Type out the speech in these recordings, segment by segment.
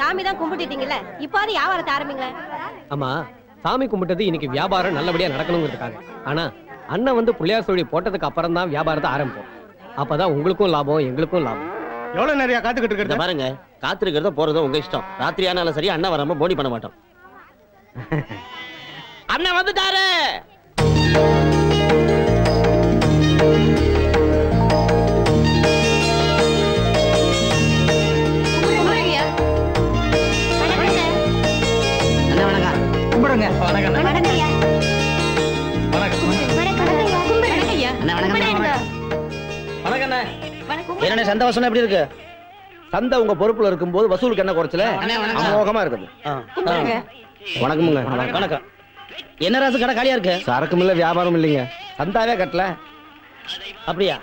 சாமி தான் கும்பிட்டுட்டீங்கல்ல? இப்பாவது வியாபாரத்தை ஆரம்பிங்களேன் ஆமா சாமி கும்பிட்டது இன்னைக்கு வியாபாரம் நல்லபடியா நடக்கணுங்கிறதுக்காக. ஆனா அண்ணன் வந்து பிள்ளையார் சொல்லி போட்டதுக்கு அப்புறம் தான் வியாபாரத்தை ஆரம்பிப்போம். அப்பதான் உங்களுக்கும் லாபம் எங்களுக்கும் லாபம். எவ்வளவு நிறைய காத்துக்கிட்டு இருக்கிறது? பாருங்க காத்திருக்கிறதோ போறதோ உங்க இஷ்டம். ராத்திரி ஆனாலும் சரி அண்ணன் வராம போடி பண்ண மாட்டோம். அண்ணன் வந்துட்டாரு! என்ன சந்த வசனம் எப்படி இருக்கு? சந்தை உங்க பொறுப்புல இருக்கும்போது வசூலுக்கு என்ன குறைச்சல? அமோகமா இருக்குது. வணக்கமுங்க. வணக்கம். என்ன ராசு கடை காலியா இருக்கு? சரக்கும் இல்ல வியாபாரம் இல்லைங்க. சந்தாவே கட்டல. அப்படியா?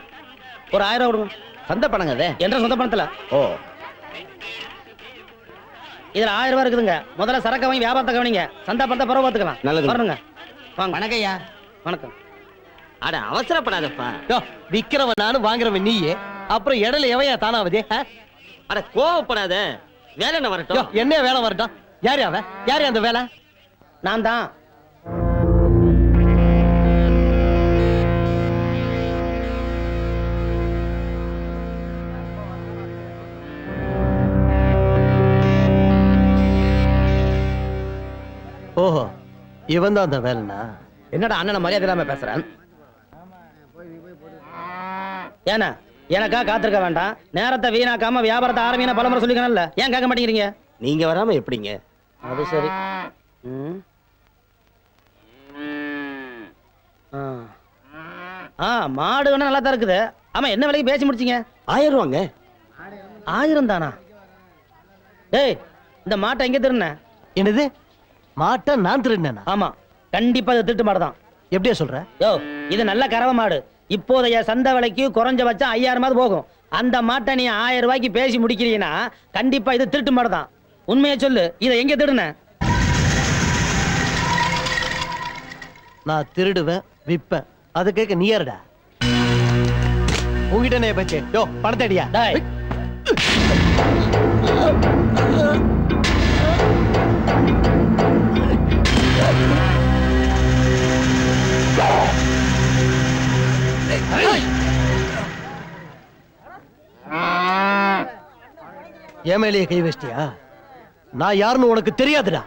ஒரு ஆயிரம் ரூபாய் கொடுங்க. சந்தை பணங்க அது. என்ற சொந்த பணத்துல? ஓ. இதுல ஆயிரம் ரூபாய் இருக்குதுங்க. முதல்ல சரக்கு வாங்கி வியாபாரத்தை கவனிங்க. சந்தா பணத்தை பரவ பார்த்துக்கலாம். நல்லது. வரணுங்க. வாங்க. வணக்கம் ஐயா வணக்கம். அட அவசரப்படாதப்பா. விக்கிறவன் நானும் வாங்குறவன் நீயே. அப்புறம் இடையில எவையா தானாவதே அட கோவப்படாத. வேலை என்ன வரட்டும்? என்ன வேலை வரட்டும்? யாரு அவன்? யாரு அந்த வேலை? நான் தான். ஓஹோ இவன் தான் அந்த வேலைனா? என்னடா அண்ணனை மரியாதை இல்லாம பேசுறேன் ஏன்னா எனக்கா காத்திருக்க வேண்டாம். நேரத்தை வீணாக்காம வியாபாரத்தை ஆரம்பின பலமுறை சொல்லிக்கணும்ல ஏன் கேட்க மாட்டேங்கிறீங்க? நீங்க வராம எப்படிங்க? அது சரி. ம். ஆ. ஆ மாடு வேணா நல்லா தான் இருக்குது. ஆமா என்ன விலைக்கு பேசி முடிச்சீங்க? ஆயிரம் ரூபாங்க. ஆயிரம் தானா? டேய் இந்த மாட்டை எங்க திருண்ண என்னது? மாட்டை நான் திருடினேனா? ஆமா. கண்டிப்பா இது திருட்டு மாடு தான். எப்படியா சொல்ற? யோ இது நல்ல கறவை மாடு. இப்போதைய சந்தை விலைக்கு குறைஞ்சபட்சம் ஐயாயிரமாவது போகும். அந்த மாட்டை நீ ஆயிரம் ரூபாய்க்கு பேசி முடிக்கிறீங்கன்னா கண்டிப்பா இது திருட்டு மாடு தான். உண்மையை சொல்லு இதை எங்க திருடுன? நான் திருடுவேன் விப்பேன் அது கேட்க நீ யாருடா? உங்ககிட்ட என்ன பேச்சு யோ பணத்தை அடியா? டேய். என் மேலேயே கை வச்சிட்டியா? நான் யாருன்னு உனக்கு தெரியாதுடா.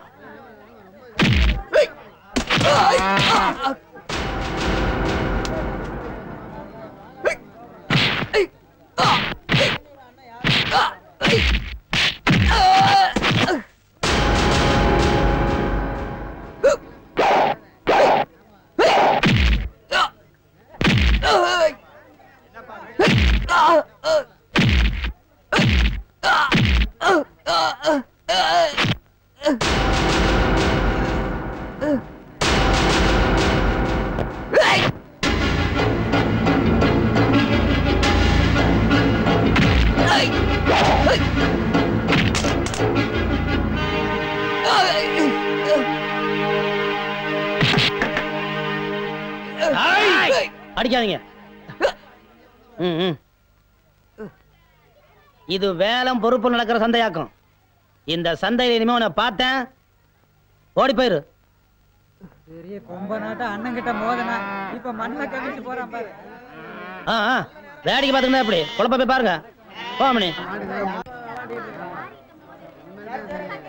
அடிக்காதீங்க. ம், ம். இது வேலம் பொறுப்பு நடக்கிற சந்தையாக்கும். இந்த சந்தையில இனிமே உன்னை பார்த்தேன். ஓடி போயிரு. பெரிய கொம்ப நாட்ட அண்ணன் கிட்ட மோதனா. இப்ப மண்ணை கவிட்டு போறான் பாரு. ஆ ஆ, வேடிக்கை பார்த்துக்கிட்டா எப்படி? குழப்ப போய் பாருங்க. போமணி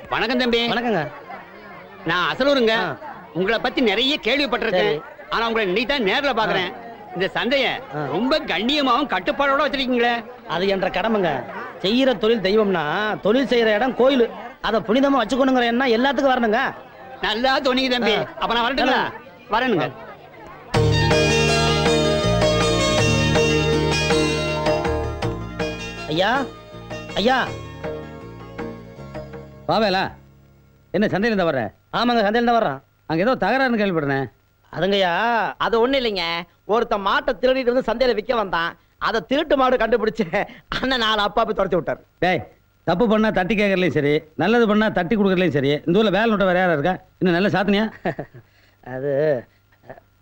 வணக்கம் தம்பி. வணக்கங்க. நான் அசலூருங்க. உங்களை பத்தி நிறைய கேள்விப்பட்டிருக்கேன். ஆனா உங்களை இன்னைக்கு தான் நேர்ல பாக்குறேன். இந்த சந்தைய. ரொம்ப கண்ணியமாவும் கட்டுப்பாடோட வச்சிருக்கீங்களே. அது என்ற கடமைங்க. செய்யற தொழில் தெய்வம்னா தொழில் செய்யற இடம் கோயில். அதை புனிதமா வச்சுக்கணுங்கிற எண்ணம் எல்லாத்துக்கும் வரணுங்க. நல்லா தோணிங்க தம்பி. அப்ப நான் வரட்டுங்களா? வரணுங்க. ஐயா ஐயா. பாவேலா என்ன சந்தையில இருந்தா வர்ற? ஆமாங்க சந்தையில தான் வர்றான் அங்க ஏதோ தகராறுன்னு கேள்விப்படுறேன் அதுங்கய்யா அது ஒண்ணு இல்லைங்க. ஒருத்த மாட்டை திருடிட்டு வந்து சந்தையில விக்க வந்தான். அதை திருட்டு மாடு கண்டுபிடிச்சு அண்ணன் நாலு அப்பா போய் தொடச்சு விட்டாரு. டேய் தப்பு பண்ணா தட்டி கேட்கறதுலையும் சரி நல்லது பண்ணா தட்டி கொடுக்கறதுலையும் சரி. இந்த ஊர்ல வேலை விட்ட வேற யாரா இருக்கா? இன்னும் நல்ல சாத்தனியா? அது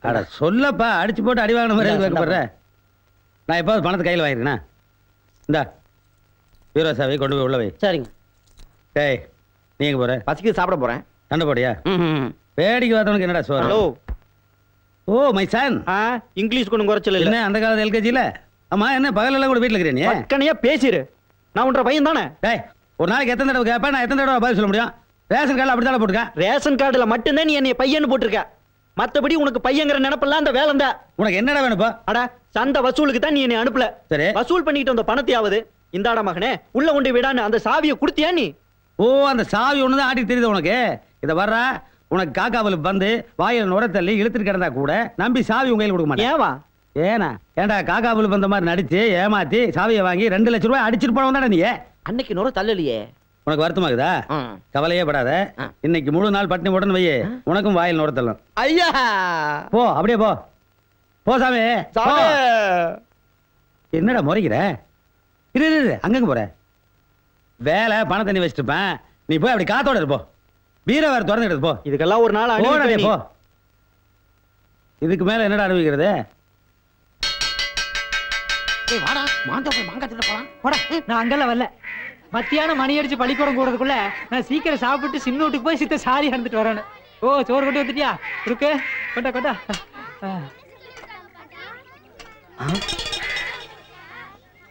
அட சொல்லப்பா அடிச்சு போட்டு அடி வாங்கின மாதிரி வைக்கப்படுற? நான் எப்போது பணத்தை கையில் வாங்கிருக்கேனா இந்தா பீரோ சாவி கொண்டு போய் உள்ள வை. சரிங்க. டேய் நீ எங்க போற? பசிக்கு சாப்பிட போறேன். சண்டை போடியா வேடிக்கை பார்த்தவனுக்கு என்னடா சோறு ஹலோ. ஓ மை சன் ஆ இங்கிலீஷ் கொண்டு குறைச்சல இல்ல. என்ன அந்த காலத்து எல்கேஜில? ஆமா என்ன பகலெல்லாம் கூட வீட்டுல இருக்கிறேன் பக்கனையா பேசிரு. நான் உன்ற பையன் தானே? டேய் ஒரு நாளைக்கு எத்தனை தடவை கேட்பேன் நான் எத்தனை தடவை பதில் சொல்ல முடியும்? ரேஷன் கார்டில் அப்படி தானே போட்டுருக்கேன் ரேஷன் கார்டுல மட்டும்தான் நீ என்னைய பையன்னு போட்டிருக்க. மத்தபடி உனக்கு பையங்கிற நினைப்பெல்லாம் அந்த வேலை தான். உனக்கு என்னடா வேணும் இப்போ? அட சந்த வசூலுக்கு தான் நீ என்னை அனுப்பல. சரி. வசூல் பண்ணிட்டு வந்த பணத்தையாவது இந்தாடா மகனே உள்ள கொண்டு விடான்னு அந்த சாவியை கொடுத்தியா நீ? ஓ அந்த சாவி ஒன்று தான் ஆட்டி தெரியுது உனக்கு? இதை வர்ற உனக்கு காக்காவில் வந்து வாயில் நுர தள்ளி இழுத்துட்டு கிடந்தா கூட நம்பி சாவி உங்க கையில் கொடுக்க மாட்டேன். ஏவா? ஏனா ஏன்டா காக்காவில் வந்த மாதிரி நடிச்சு ஏமாத்தி சாவியை வாங்கி ரெண்டு லட்ச ரூபாய் அடிச்சிட்டு போனவன் தானே நீ? அன்னைக்கு நுர தள்ளலையே. உனக்கு வருத்தமாகுதா கவலையே படாத. இன்னைக்கு முழு நாள் பட்டினி உடனே வையே. உனக்கும் வாயில் நுர தள்ளும். ஐயா! போ அப்படியே போ. போ சாமி. என்னடா முறைக்கிற? இரு இரு, அங்கங்க போற. வேலை பண தண்ணி வச்சுட்டு இருப்பேன். நீ போய் அப்படி காத்தோட இருப்போ பீர வேற திறந்து எடுத்து போ. இதுக்கெல்லாம் ஒரு நாள் நீ. போ. இதுக்கு மேல என்னடா அனுபவிக்கிறது போடா. நான் அங்கெல்லாம் வரல. மத்தியானம் மணி அடிச்சு பள்ளிக்கூடம் போறதுக்குள்ள நான் சீக்கிரம் சாப்பிட்டு சின்ன வீட்டுக்கு போய் சித்த சாரி அறந்துட்டு வரேன் ஓ சோறு கொண்டு வந்துட்டியா? இருக்கு. கொண்டா கொண்டா. ஆ.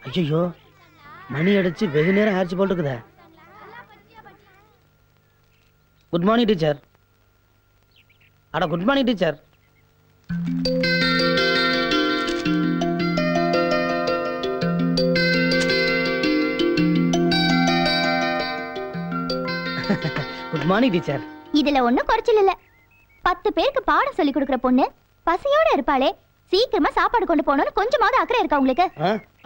ஐயோ மணி அடிச்சு வெகு நேரம் ஆச்சு போல் இருக்குதே. குட் மார்னிங் டீச்சர் அட good morning teacher good morning teacher இதுல ஒண்ணும் குறைச்சல் இல்ல. பத்து பேருக்கு பாடம் சொல்லி கொடுக்குற பொண்ணு பசியோட இருப்பாளே. சீக்கிரமா சாப்பாடு கொண்டு போகணும்னு கொஞ்சமாவது அக்கறை இருக்கா உங்களுக்கு?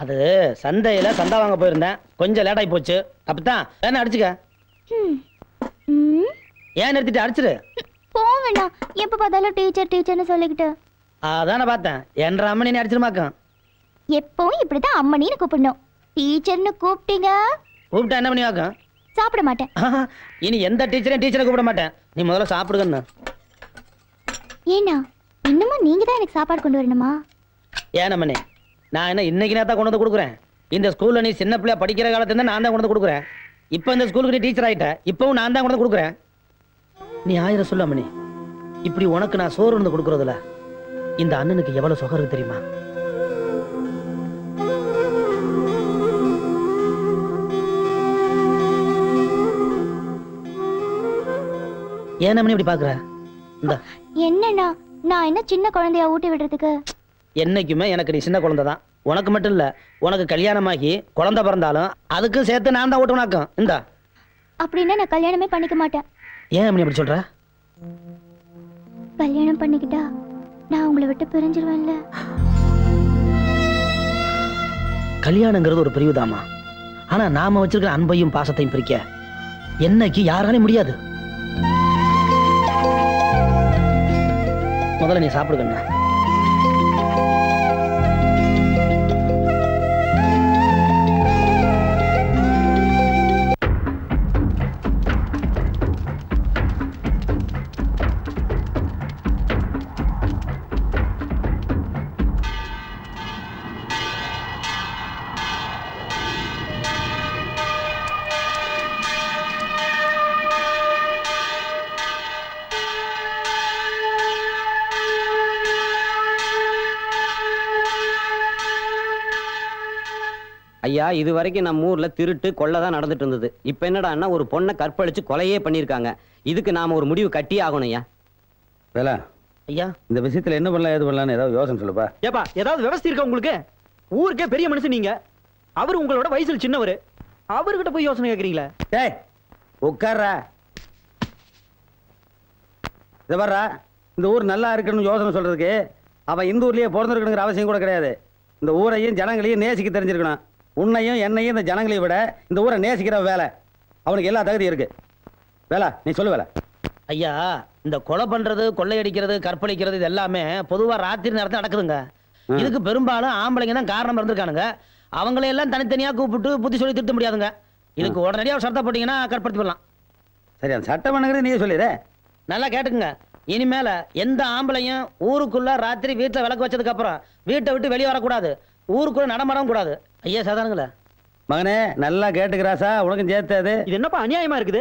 அது சந்தையில சந்தா வாங்க போயிருந்தேன். கொஞ்சம் லேட் ஆகி போச்சு. அப்பதான் வேணா அடிச்சுக்க. ஏன் நிறுத்திட்டு? அடிச்சிரு. போங்கண்ணா எப்ப பார்த்தாலும் டீச்சர் டீச்சர்னு சொல்லிக்கிட்டு. அதானே பார்த்தேன். என்ற அம்மனி நீ அடிச்சிருமாக்கம் எப்பவும் இப்படிதான் அம்மனின்னு கூப்பிடணும். டீச்சர்னு கூப்பிட்டீங்க. கூப்பிட்டா என்ன பண்ணி வாக்கம் சாப்பிட மாட்டேன். இனி எந்த டீச்சரையும் டீச்சரை கூப்பிட மாட்டேன். நீ முதல்ல சாப்பிடுங்கன்னு. ஏன்னா இன்னமும் நீங்க தான் எனக்கு சாப்பாடு கொண்டு வரணுமா? ஏன் அம்மனி நான் என்ன இன்னைக்கு நேரத்தான் கொண்டு வந்து கொடுக்குறேன்? இந்த ஸ்கூல்ல நீ சின்ன பிள்ளையா படிக்கிற காலத்துல நான் தான் கொண்டு வந்து கொடுக்குறேன். இப்போ இந்த ஸ்கூலுக்கு நீ டீச்சர் ஆயிட்ட இப்பவும் நான் தான் கொண்டு வந்து கொடுக்குறேன். நீ ஆயிரம் சொல்ல அம்மனி இப்படி உனக்கு நான் சோறு வந்து கொடுக்குறதுல இந்த அண்ணனுக்கு எவ்வளவு சுகம் இருக்கு தெரியுமா? ஏன் இப்படி பாக்குற என்னண்ணா நான் என்ன சின்ன குழந்தையா ஊட்டி விடுறதுக்கு? என்னைக்குமே எனக்கு நீ சின்ன குழந்தை தான் உனக்கு மட்டும் இல்ல உனக்கு கல்யாணமாகி குழந்தை பிறந்தாலும் அதுக்கும் சேர்த்து நான் தான் ஊட்டுவனாக்கும். இந்தா. அப்படின்னா நான் கல்யாணமே பண்ணிக்க மாட்டேன். ஏன் அம்மனி அப்படி சொல்ற? கல்யாணம் பண்ணிக்கிட்டா நான் உங்களை விட்டு பிரிஞ்சிருவேன்ல. கல்யாணங்கிறது ஒரு பிரிவுதாம்மா. ஆனா நாம வச்சிருக்கிற அன்பையும் பாசத்தையும் பிரிக்க என்னைக்கு யாராலையும் முடியாது. முதல்ல நீ சாப்பிடுங்கண்ணா. ஐயா இது வரைக்கும் நம்ம ஊர்ல திருட்டு கொள்ளை தான் நடந்துட்டு இருந்தது. இப்ப என்னடான்னா ஒரு பொண்ணை கற்பழிச்சு கொலையே பண்ணிருக்காங்க இதுக்கு நாம ஒரு முடிவு கட்டியே ஆகணும் ஐயா. வேலா ஐயா. இந்த விஷயத்துல என்ன பண்ணலாம் ஏது பண்ணலாம்னு ஏதாவது யோசனை சொல்லுப்பா. ஏப்பா ஏதாவது விவசாய இருக்கா உங்களுக்கு? ஊருக்கே பெரிய மனுஷன் நீங்க. அவர் உங்களோட வயசுல சின்னவர். அவர்கிட்ட போய் யோசனை கேக்குறீங்களா? டேய் உட்கார்றா. இதை வர்றா இந்த ஊர் நல்லா இருக்கணும்னு யோசனை சொல்றதுக்கு அவன் இந்த ஊர்லயே பிறந்திருக்கணுங்கிற அவசியம் கூட கிடையாது. இந்த ஊரையும் ஜனங்களையும் நேசிக்க தெரிஞ்சிருக்கணும். உன்னையும் என்னையும் இந்த ஜனங்களையும் விட இந்த ஊரை நேசிக்கிற வேலை. அவனுக்கு எல்லா தகுதியும் இருக்கு. வேலை நீ சொல்லு வேலை. ஐயா இந்த கொலை பண்றது கொள்ளையடிக்கிறது கற்பழிக்கிறது இது எல்லாமே பொதுவா ராத்திரி நேரத்துல நடக்குதுங்க. இதுக்கு பெரும்பாலும் ஆம்பளைங்க தான் காரணம் இருந்திருக்கானுங்க. அவங்களையெல்லாம் தனித்தனியா கூப்பிட்டு புத்தி சொல்லி திருத்த முடியாதுங்க. இதுக்கு உடனடியா ஒரு சட்டத்தை போட்டீங்கன்னா கற்படுத்தி போடலாம் சரி அந்த சட்டம் பண்ணுங்கிறது நீயே சொல்லிடு. நல்லா கேட்டுக்குங்க. இனிமேல எந்த ஆம்பளையும் ஊருக்குள்ள ராத்திரி வீட்டுல விளக்கு வச்சதுக்கு அப்புறம் வீட்டை விட்டு வெளியே வரக்கூடாது. ஊருக்குள்ள நடமாடவும் கூடாது. ஐயா சாதாரணங்கள? மகனே நல்லா கேட்டுக்கிறாசா? உனக்கும் சேர்த்து அது. இது என்னப்பா அநியாயமா இருக்குது?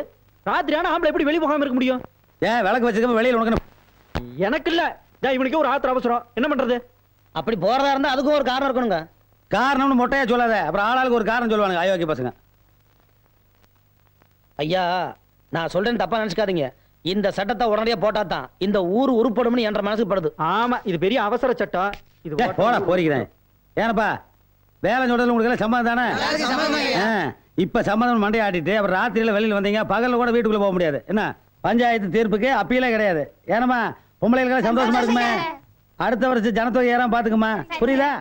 ராத்திரி ஆனா ஆம்பளை எப்படி வெளிய போகாம இருக்க முடியும்? ஏன் விளக்கு வச்சுக்காம வெளியில உனக்கு எனக்கு இல்ல. இவனுக்கு ஒரு ஆத்திர அவசரம். என்ன பண்றது? அப்படி போறதா இருந்தா அதுக்கும் ஒரு காரணம் இருக்கணுங்க. காரணம்னு மொட்டையா சொல்லாத. அப்புறம் ஆளாளுக்கு ஒரு காரணம் சொல்லுவானுங்க. அயோக்கிய பசங்க. ஐயா நான் சொல்றேன்னு தப்பா நினைச்சுக்காதீங்க. இந்த சட்டத்தை உடனடியா போட்டா தான் இந்த ஊர் உருப்படும்னு என்ற மனசுக்கு படுது. ஆமா இது பெரிய அவசர சட்டம். இது போடா போறிக்கிறேன் ஏனப்பா? வேலை சொல்றது உங்களுக்கு எல்லாம் சம்மதம் தானே? ஆ, இப்ப சம்மதம் மண்டையை ஆட்டிட்டு அப்புறம் ராத்திரியில வெளியில வந்தீங்க பகல்ல கூட வீட்டுக்குள்ள போக முடியாது. என்ன? பஞ்சாயத்து தீர்ப்புக்கு அப்பீலே கிடையாது. ஏனம்மா? பொம்பளைகளுக்கெல்லாம் சந்தோஷமா இருக்குமே? அடுத்த வருஷம் ஜனத்தொகை ஏறாம பாத்துக்குமா புரியுதா?